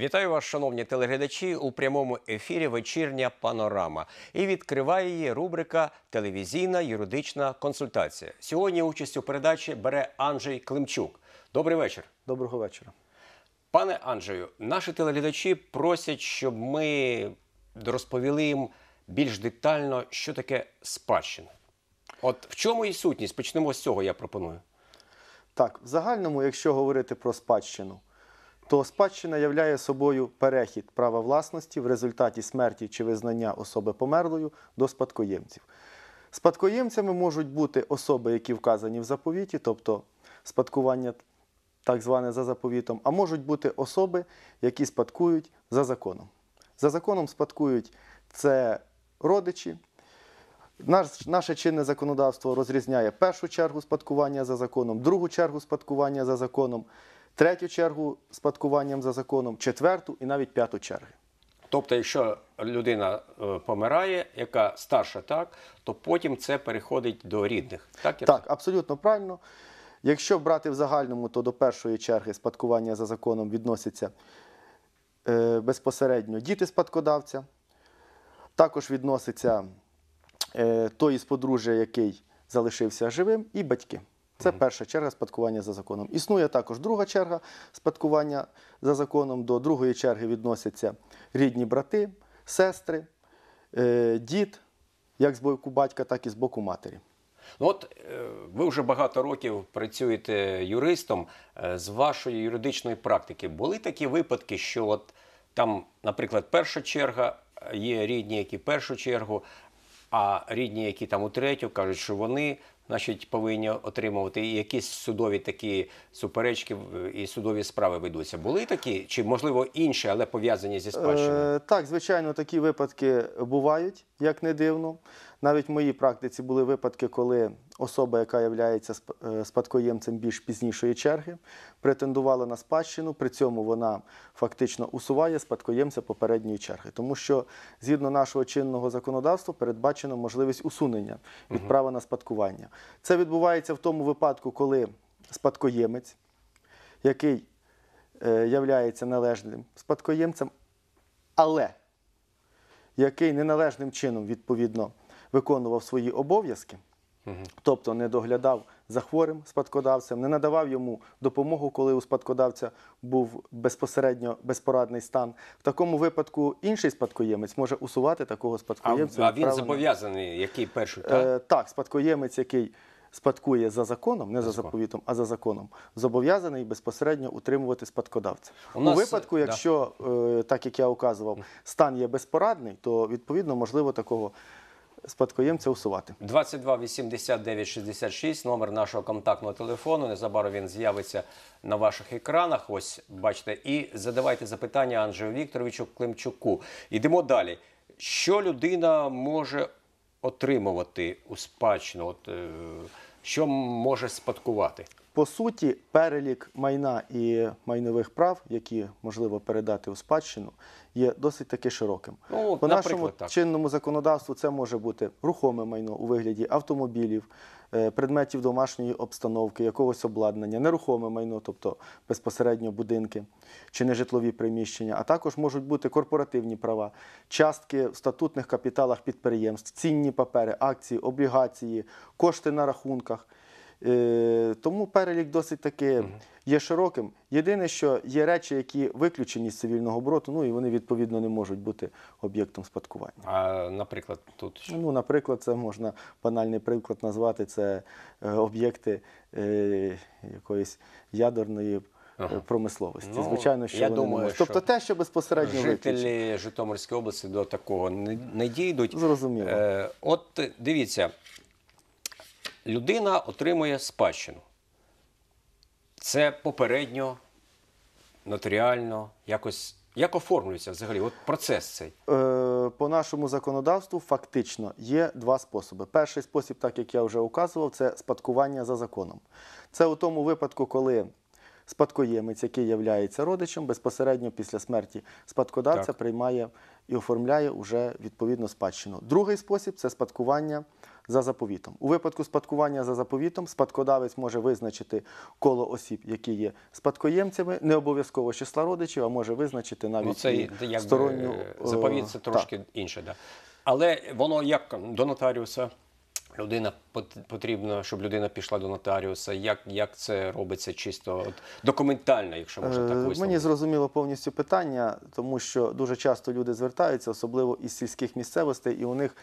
Вітаю вас, шановні телеглядачі, у прямому ефірі Вечірня панорама. І відкриває її рубрика Телевізійна юридична консультація. Сьогодні участь у передачі бере Анджей Климчук. Добрий вечір. Доброго вечора. Пане Анджею, наші телеглядачі просять, щоб ми розповіли їм більш детально, що таке спадщина. От в чому і сутність? Почнемо з цього, я пропоную. Так, в загальному, якщо говорити про спадщину, то спадщина являє собою перехід права власності в результаті смерті чи визнання особи померлою до спадкоємців. Спадкоємцями можуть бути особи, які вказані в заповіті, тобто спадкування так зване за заповітом, а можуть бути особи, які спадкують за законом. За законом спадкують це родичі. Наш, наше чинне законодавство розрізняє першу чергу спадкування за законом, другу чергу спадкування за законом, третю чергу спадкуванням за законом, четверту і навіть п'яту черги. Тобто, якщо людина е, помирає, яка старша, так, то потім це переходить до рідних. Так, я Так, абсолютно правильно. Якщо брати в загальному, то до першої черги спадкування за законом відносяться е, безпосередньо діти спадкодавця, також відноситься е, той із подружжя, який залишився живим, і батьки. Це перша черга спадкування за законом. Існує також друга черга спадкування за законом. До другої черги відносяться рідні брати, сестри, е, дід, як з боку батька, так і з боку матері. Ну от е, ви вже багато років працюєте юристом. Е, З вашої юридичної практики були такі випадки, що от там, наприклад, перша черга є рідні, які першу чергу, а рідні, які там у третю, кажуть, що вони значить, повинні отримувати і якісь судові такі суперечки е, і судові справи ведуться. Були такі, чи можливо інші, але пов'язані зі спадщиною? Е, так, звичайно, такі випадки бувають, як не дивно. Навіть в моїй практиці були випадки, коли особа, яка є спадкоємцем більш пізнішої черги, претендувала на спадщину, при цьому вона фактично усуває спадкоємця попередньої черги. Тому що згідно нашого чинного законодавства передбачено можливість усунення від права на спадкування. Це відбувається в тому випадку, коли спадкоємець, який е, являється належним спадкоємцем, але який неналежним чином відповідно виконував свої обов'язки, тобто не доглядав за хворим спадкодавцем, не надавав йому допомогу, коли у спадкодавця був безпосередньо безпорадний стан. В такому випадку інший спадкоємець може усувати такого спадкоємця. а від він зобов'язаний, який перший, так? Е, так, спадкоємець, який спадкує за законом, не за заповітом, а за законом, зобов'язаний безпосередньо утримувати спадкодавця. У У, нас, випадку, да. якщо, е, так як я указував, стан є безпорадний, то відповідно можливо такого спадкоємця усувати. 22 89 66, номер нашого контактного телефону. Незабаром він з'явиться на ваших екранах. Ось бачите, і задавайте запитання Анджею Вікторовичу Климчуку. Йдемо далі. Що людина може отримувати у спадщину? От, е, що може спадкувати? По суті, перелік майна і майнових прав, які можливо передати у спадщину, є досить таки широким. Ну, По нашому так. чинному законодавству це може бути рухоме майно у вигляді автомобілів, е, предметів домашньої обстановки, якогось обладнання, нерухоме майно, тобто безпосередньо будинки чи нежитлові приміщення, а також можуть бути корпоративні права, частки в статутних капіталах підприємств, цінні папери, акції, облігації, кошти на рахунках. Е, Тому перелік досить таки є широким. Єдине, що є речі, які виключені з цивільного обороту, ну і вони відповідно не можуть бути об'єктом спадкування. А, наприклад, тут Ну, наприклад, це можна банальний приклад назвати це е, об'єкти е, якоїсь ядерної е, Ага. промисловості. Ну, Звичайно, що я вони думаю, можуть. що Тобто те, що безпосередньо виключено. жителі Житомирської області до такого не, не дійдуть. Зрозуміло. Е, от дивіться, людина отримує спадщину. Це попередньо, нотаріально, якось. Як оформлюється взагалі? От процес цей. Е, По нашому законодавству фактично є два способи. Перший спосіб, так як я вже указував, це спадкування за законом. Це у тому випадку, коли спадкоємець, який є родичем, безпосередньо після смерті спадкодавця Так. приймає і оформляє уже відповідну спадщину. Другий спосіб це спадкування за заповітом. У випадку спадкування за заповітом спадкодавець може визначити коло осіб, які є спадкоємцями, не обов'язково числа родичів, а може визначити навіть Ну, це і якби, сторонню е, е, заповіт це трошки інше. Да. Але воно як до нотаріуса. Людина пот- потрібно, щоб людина пішла до нотаріуса. Як, як це робиться чисто от, документально, якщо можна так Е, висловити? Мені зрозуміло повністю питання, тому що дуже часто люди звертаються, особливо із сільських місцевостей, і у них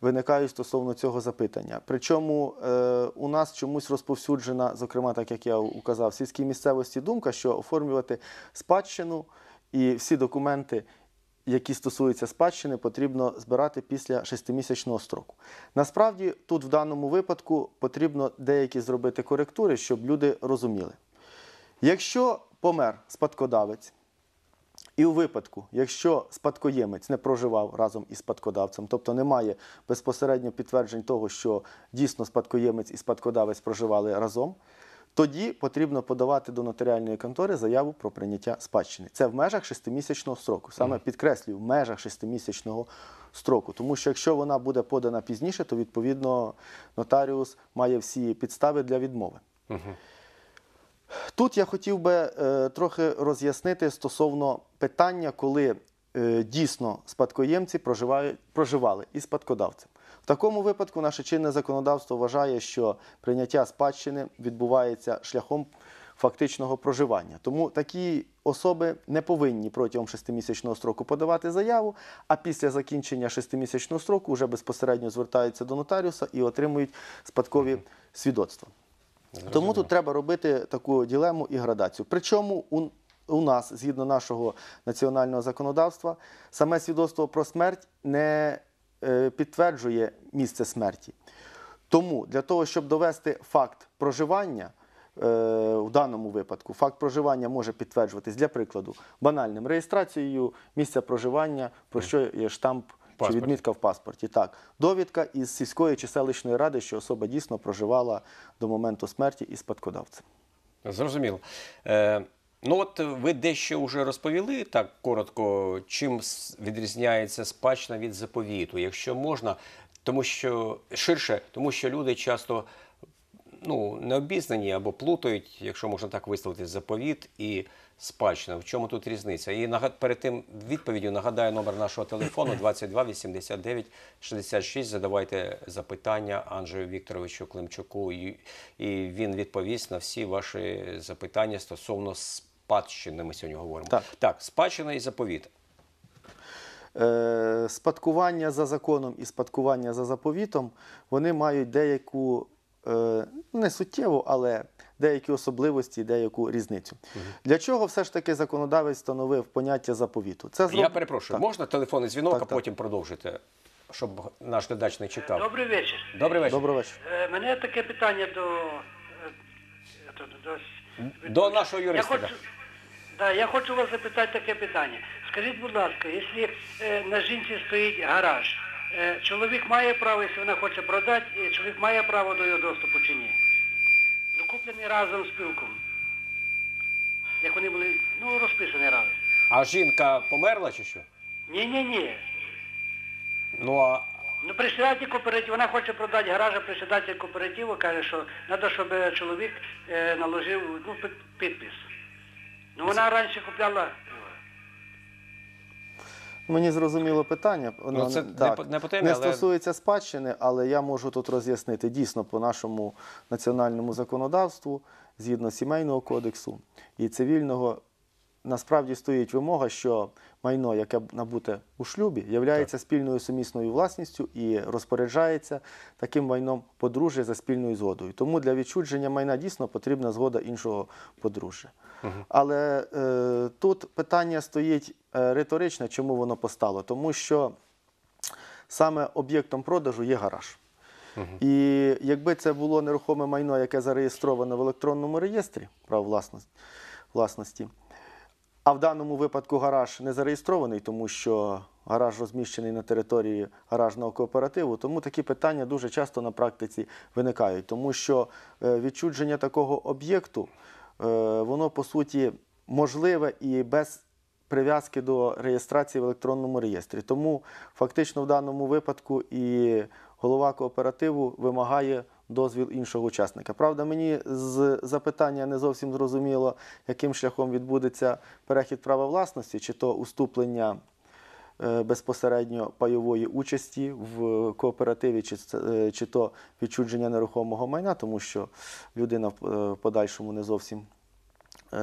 виникають стосовно цього запитання. Причому е, у нас чомусь розповсюджена, зокрема, так як я указав, в сільській місцевості думка, що оформлювати спадщину і всі документи. Які стосуються спадщини, потрібно збирати після шестимісячного строку. Насправді, тут в даному випадку потрібно деякі зробити коректури, щоб люди розуміли. Якщо помер спадкодавець, і у випадку, якщо спадкоємець не проживав разом із спадкодавцем, тобто немає безпосередньо підтверджень того, що дійсно спадкоємець і спадкодавець проживали разом, тоді потрібно подавати до нотаріальної контори заяву про прийняття спадщини. Це в межах шестимісячного строку. Саме підкреслюю, в межах шестимісячного строку. Тому що якщо вона буде подана пізніше, то відповідно нотаріус має всі підстави для відмови. Тут я хотів би е, трохи роз'яснити стосовно питання, коли е, дійсно спадкоємці проживають, проживали із спадкодавцем. В такому випадку наше чинне законодавство вважає, що прийняття спадщини відбувається шляхом фактичного проживання. Тому такі особи не повинні протягом шестимісячного строку подавати заяву, а після закінчення шестимісячного строку вже безпосередньо звертаються до нотаріуса і отримують спадкові свідоцтва. Тому тут треба робити таку ділему і градацію. Причому у, у нас, згідно нашого національного законодавства, саме свідоцтво про смерть не е, підтверджує місце смерті. Тому для того, щоб довести факт проживання, е, в даному випадку факт проживання може підтверджуватись для прикладу банальним реєстрацією місця проживання, про що є штамп чи відмітка в паспорті. Так, довідка із сільської чи селищної ради, що особа дійсно проживала до моменту смерті із спадкодавцем. Зрозуміло. Е, ну от ви дещо вже розповіли так коротко, чим відрізняється спадщина від заповіту, якщо можна, тому що ширше, тому що люди часто ну, не обізнані або плутають, якщо можна так висловити, заповіт і спадщина. В чому тут різниця? І перед тим відповіддю нагадаю номер нашого телефону 22 89 66. Задавайте запитання Анджею Вікторовичу Климчуку, і, він відповість на всі ваші запитання стосовно спадщини. Ми сьогодні говоримо. Так. так спадщина і заповіт. Е, спадкування за законом і спадкування за заповітом вони мають деяку е, не суттєву, але деякі особливості, деяку різницю. Для чого все ж таки законодавець встановив поняття заповіту? Це Я перепрошую, Так. можна телефонний дзвінок, Так, а так. потім продовжити, щоб наш глядач не чекав. Добрий вечір. Добрий вечір. Добрий вечір. Е, Мене таке питання до, е, до, до, До нашого юриста, Я хочу, да, я хочу вас запитати таке питання. Скажіть, будь ласка, якщо е, на жінці стоїть гараж, е, чоловік має право, якщо вона хоче продати, чоловік має право до його доступу чи ні? Куплений разом з пилком. Як вони були, ну, розписані разом. А жінка померла чи що? Ні-ні-ні. Ну а Ну, председатель кооперативу, вона хоче продати гараж, а председатель кооперативу каже, що треба, щоб е, чоловік е, наложив ну, під- підпис. Ну, вона раніше купляла. Мені зрозуміло питання. Воно Ну, це не- не по- не по темі, не але- стосується спадщини, але я можу тут роз'яснити дійсно по нашому національному законодавству, згідно сімейного кодексу і цивільного. Насправді стоїть вимога, що майно, яке набуте у шлюбі, є спільною сумісною власністю і розпоряджається таким майном подружжя за спільною згодою. Тому для відчудження майна дійсно потрібна згода іншого подружжя. Але е, тут питання стоїть е, риторичне, чому воно постало? Тому що саме об'єктом продажу є гараж. І якби це було нерухоме майно, яке зареєстроване в електронному реєстрі прав власності, власності, а в даному випадку гараж не зареєстрований, тому що гараж розміщений на території гаражного кооперативу, тому такі питання дуже часто на практиці виникають, тому що е, відчудження такого об'єкту, е, воно по суті можливе і без прив'язки до реєстрації в електронному реєстрі. Тому фактично в даному випадку і голова кооперативу вимагає дозвіл іншого учасника. Правда, мені з запитання не зовсім зрозуміло, яким шляхом відбудеться перехід права власності, чи то уступлення е, безпосередньо пайової участі в кооперативі, чи, е, чи то відчудження нерухомого майна, тому що людина в е, подальшому не зовсім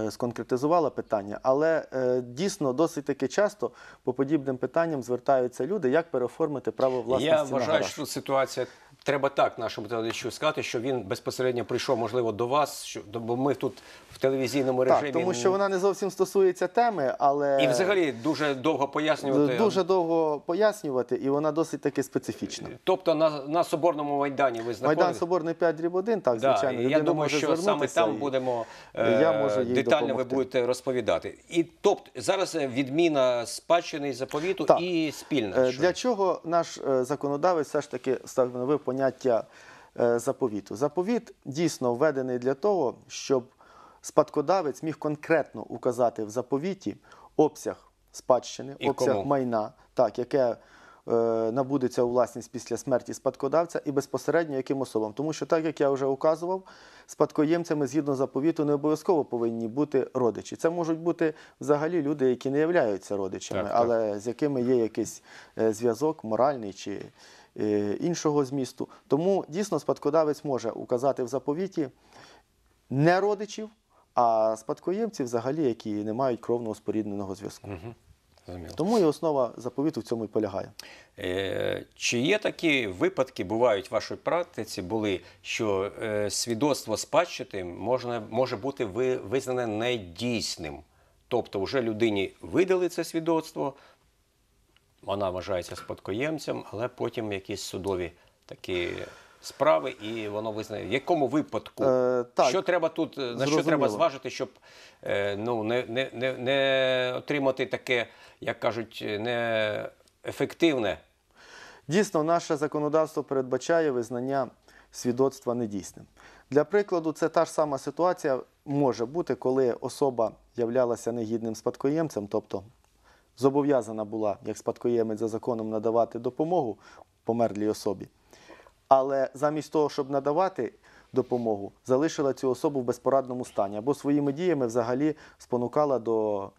сконкретизувала питання, але дійсно досить таки часто по подібним питанням звертаються люди, як переоформити право власності Я на вважаю, гараж. що ситуація треба так нашому телеглядачу сказати, що він безпосередньо прийшов, можливо, до вас, що, бо ми тут в телевізійному режимі. Так, тому що вона не зовсім стосується теми, але І взагалі дуже довго пояснювати. дуже довго пояснювати, і вона досить таки специфічна. Тобто на, на Соборному майдані ви знаходитесь? Майдан Соборний 5 дріб 1, так, Да, звичайно. і я думаю, що саме там будемо я е, можу їй детально ви будете розповідати. І тобто зараз е, відміна спадщини і заповіту Так. і спільна. Е, що? Для чого наш е, законодавець все ж таки встановив поняття е, заповіту? Заповіт дійсно введений для того, щоб спадкодавець міг конкретно указати в заповіті обсяг спадщини, І обсяг кому? майна, так, яке е, набудеться у власність після смерті спадкодавця і безпосередньо яким особам. Тому що, так як я вже указував, спадкоємцями згідно заповіту не обов'язково повинні бути родичі. Це можуть бути взагалі люди, які не являються родичами, Так, так. але з якими є якийсь е, зв'язок моральний чи іншого змісту. Тому дійсно спадкодавець може указати в заповіті не родичів, а спадкоємців взагалі, які не мають кровного спорідненого зв'язку. Зрозуміло. Тому і основа заповіту в цьому і полягає. Е, Чи є такі випадки, бувають в вашій практиці, були, що е, свідоцтво спадщити можна, може бути ви, визнане недійсним? Тобто, вже людині видали це свідоцтво, вона вважається спадкоємцем, але потім якісь судові такі справи, і воно визнає. В якому випадку? Е, так, що треба тут, е, на що треба зважити, щоб е, ну, не, не, не, не отримати таке, як кажуть, неефективне Дійсно, наше законодавство передбачає визнання свідоцтва недійсним. Для прикладу, це та ж сама ситуація може бути, коли особа являлася негідним спадкоємцем, тобто зобов'язана була як спадкоємець за законом надавати допомогу померлій особі. Але замість того, щоб надавати допомогу, залишила цю особу в безпорадному стані або своїми діями взагалі спонукала до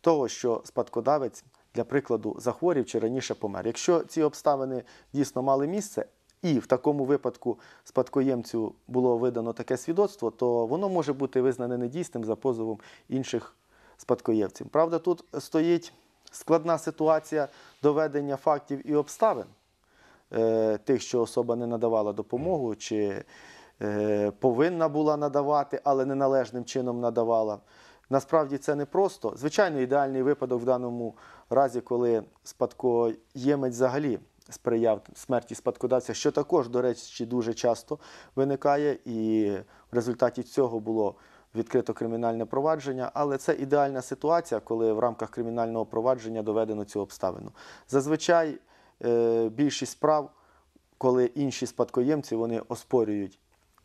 того, що спадкодавець, для прикладу, захворів чи раніше помер. Якщо ці обставини дійсно мали місце, і в такому випадку спадкоємцю було видано таке свідоцтво, то воно може бути визнане недійсним за позовом інших спадкоємців. Правда, тут стоїть складна ситуація доведення фактів і обставин е, тих, що особа не надавала допомогу, чи е, повинна була надавати, але неналежним чином надавала. Насправді це не просто. Звичайно, ідеальний випадок в даному разі, коли спадкоємець взагалі сприяв смерті спадкодавця, що також, до речі, дуже часто виникає, і в результаті цього було відкрито кримінальне провадження. Але це ідеальна ситуація, коли в рамках кримінального провадження доведено цю обставину. Зазвичай е, більшість справ, коли інші спадкоємці вони оспорюють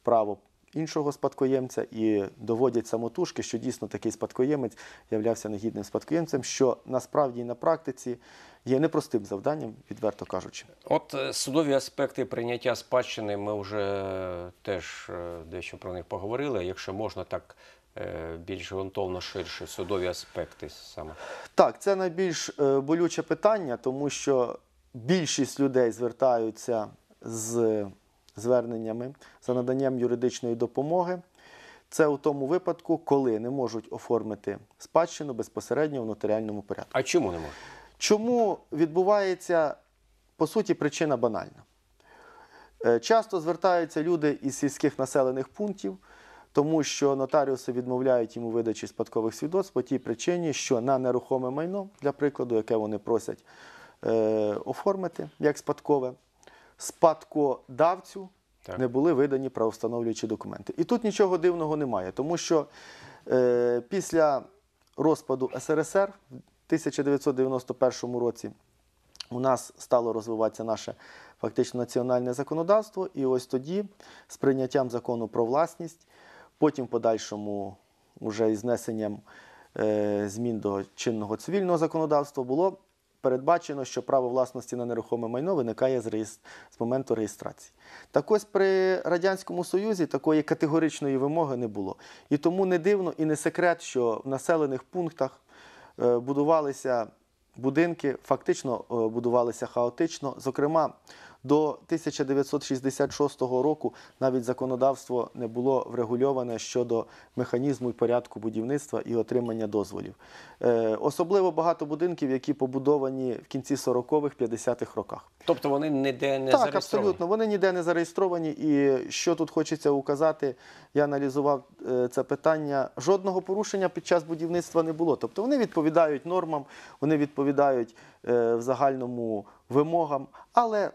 право іншого спадкоємця і доводять самотужки, що дійсно такий спадкоємець являвся негідним спадкоємцем, що насправді на практиці є непростим завданням, відверто кажучи. От е, судові аспекти прийняття спадщини, ми вже теж е, дещо про них поговорили. Якщо можна так е, більш ґрунтовно ширше, судові аспекти саме. Так, це найбільш е, болюче питання, тому що більшість людей звертаються з зверненнями за наданням юридичної допомоги. Це у тому випадку, коли не можуть оформити спадщину безпосередньо в нотаріальному порядку. А чому не можна? Чому відбувається, по суті, причина банальна? Е, Часто звертаються люди із сільських населених пунктів, тому що нотаріуси відмовляють їм у видачі спадкових свідоцтв по тій причині, що на нерухоме майно, для прикладу, яке вони просять е, оформити як спадкове, спадкодавцю Так. не були видані правовстановлюючі документи. І тут нічого дивного немає, тому що е, після розпаду СРСР 1991 році у нас стало розвиватися наше фактично національне законодавство, і ось тоді, з прийняттям закону про власність, потім в подальшому, уже із внесенням е, змін до чинного цивільного законодавства було передбачено, що право власності на нерухоме майно виникає з, реєс- з моменту реєстрації. Так ось при Радянському Союзі такої категоричної вимоги не було. І тому не дивно і не секрет, що в населених пунктах будувалися будинки, фактично е, будувалися хаотично. Зокрема, до 1966 року навіть законодавство не було врегульоване щодо механізму і порядку будівництва і отримання дозволів. Е, Особливо багато будинків, які побудовані в кінці 40-х, 50-х роках. Тобто вони ніде не Так, зареєстровані? абсолютно. Вони ніде не зареєстровані. І що тут хочеться указати, я аналізував е, це питання. Жодного порушення під час будівництва не було. Тобто вони відповідають нормам, вони відповідають е, в загальному вимогам. Але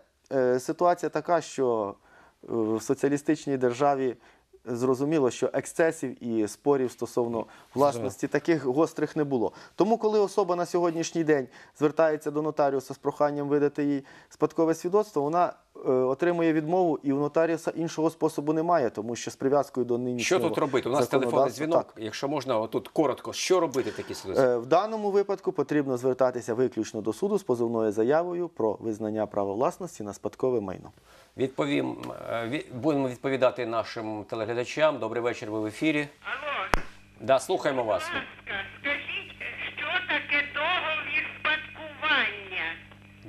ситуація така, що е, в соціалістичній державі зрозуміло, що ексцесів і спорів стосовно власності таких гострих не було. Тому, коли особа на сьогоднішній день звертається до нотаріуса з проханням видати їй спадкове свідоцтво, вона е, отримує відмову, і у нотаріуса іншого способу немає, тому що з прив'язкою до Що тут робити? У нас телефонний дзвінок. Так. Якщо можна, отут коротко, що робити в такій ситуації? Е, В даному випадку потрібно звертатися виключно до суду з позовною заявою про визнання права власності на спадкове майно. Відповім, е, будемо відповідати нашим телеглядачам. Добрий вечір, ви в ефірі. Алло, Да, слухаємо вас. будь ласка, скажіть, що таке договір спадкування?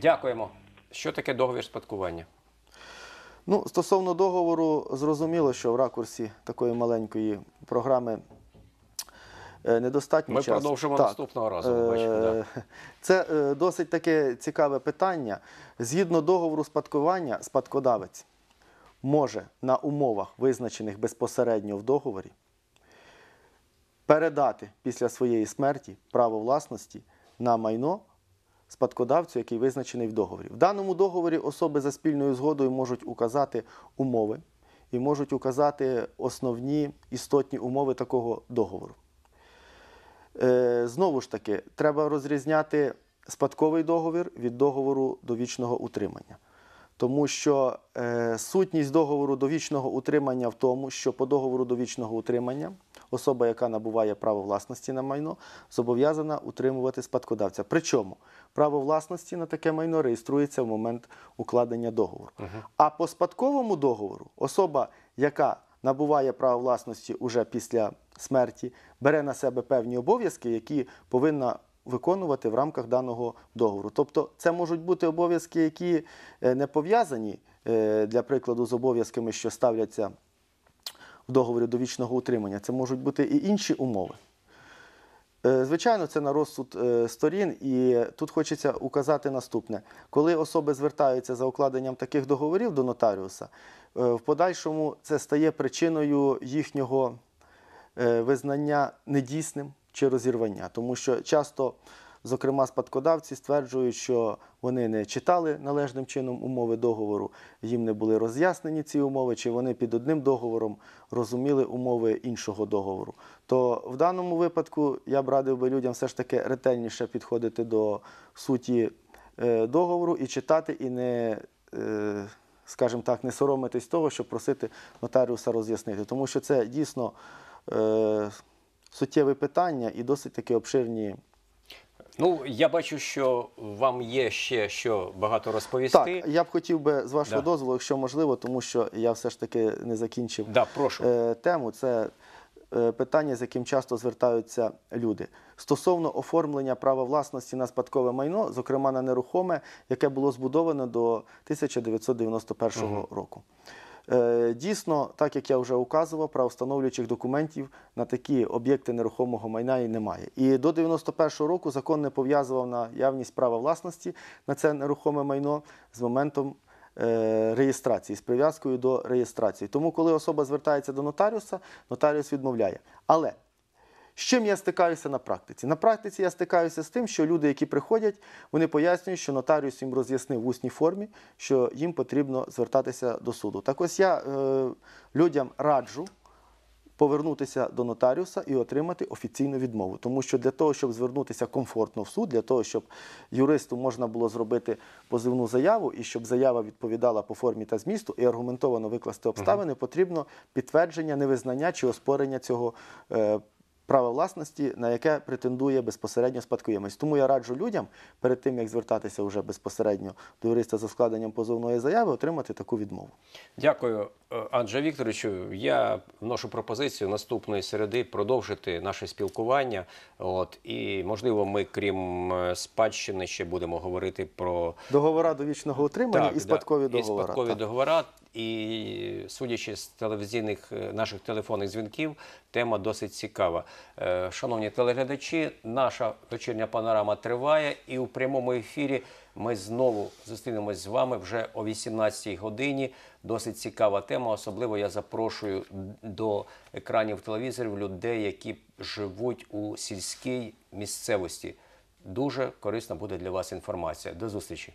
Дякуємо. Що таке договір спадкування? Ну, стосовно договору, зрозуміло, що в ракурсі такої маленької програми недостатньо Ми часу. продовжимо Так. наступного разу, ви бачите, Е, да. Це е, досить таке цікаве питання. Згідно договору спадкування, спадкодавець може на умовах, визначених безпосередньо в договорі, передати після своєї смерті право власності на майно спадкодавцю, який визначений в договорі. В даному договорі особи за спільною згодою можуть указати умови і можуть указати основні істотні умови такого договору. Е, Знову ж таки, треба розрізняти спадковий договір від договору довічного утримання. Тому що е, сутність договору довічного утримання в тому, що по договору довічного утримання особа, яка набуває право власності на майно, зобов'язана утримувати спадкодавця. Причому право власності на таке майно реєструється в момент укладення договору. А по спадковому договору особа, яка набуває право власності уже після смерті, бере на себе певні обов'язки, які повинна виконувати в рамках даного договору. Тобто це можуть бути обов'язки, які е, не пов'язані, е, для прикладу, з обов'язками, що ставляться в договорі довічного утримання. Це можуть бути і інші умови. Е, Звичайно, це на розсуд сторін, і тут хочеться указати наступне: коли особи звертаються за укладенням таких договорів до нотаріуса, в подальшому це стає причиною їхнього визнання недійсним чи розірвання, тому що часто, зокрема, спадкодавці стверджують, що вони не читали належним чином умови договору, їм не були роз'яснені ці умови, чи вони під одним договором розуміли умови іншого договору. То в даному випадку я б радив би людям все ж таки ретельніше підходити до суті е, договору і читати, і не. е, Скажімо так, не соромитись того, щоб просити нотаріуса роз'яснити, тому що це дійсно е, суттєве питання і досить таки обширні. Ну, я бачу, що вам є ще що багато розповісти. Так, я б хотів би з вашого Да. дозволу, якщо можливо, тому що я все ж таки не закінчив Да, прошу. е, тему. Це е, питання, з яким часто звертаються люди. Стосовно оформлення права власності на спадкове майно, зокрема на нерухоме, яке було збудовано до 1991 року. Е, Дійсно, так як я вже указував, правовстановлюючих документів на такі об'єкти нерухомого майна і немає. І до 91 року закон не пов'язував наявність права власності на це нерухоме майно з моментом е, реєстрації, з прив'язкою до реєстрації. Тому, коли особа звертається до нотаріуса, нотаріус відмовляє. Але з чим я стикаюся на практиці? На практиці я стикаюся з тим, що люди, які приходять, вони пояснюють, що нотаріус їм роз'яснив в усній формі, що їм потрібно звертатися до суду. Так ось я е, людям раджу повернутися до нотаріуса і отримати офіційну відмову. Тому що для того, щоб звернутися комфортно в суд, для того, щоб юристу можна було зробити позивну заяву і щоб заява відповідала по формі та змісту і аргументовано викласти обставини, потрібно підтвердження невизнання чи оспорення цього. Право власності, на яке претендує безпосередньо спадкоємець. Тому я раджу людям перед тим, як звертатися вже безпосередньо до юриста за складенням позовної заяви, отримати таку відмову. Дякую, е, Андже Вікторовичу. Я вношу пропозицію наступної середи продовжити наше спілкування. От і можливо, ми, крім е, спадщини, ще будемо говорити про Договора довічного утримання і спадкові да. І спадкові так. договора. І судячи з телевізійних е, наших телефонних дзвінків, тема досить цікава. Е, Шановні телеглядачі, наша вечірня панорама триває, і у прямому ефірі ми знову зустрінемось з вами вже о 18-й годині. Досить цікава тема. Особливо я запрошую до екранів телевізорів людей, які живуть у сільській місцевості. Дуже корисна буде для вас інформація. До зустрічі.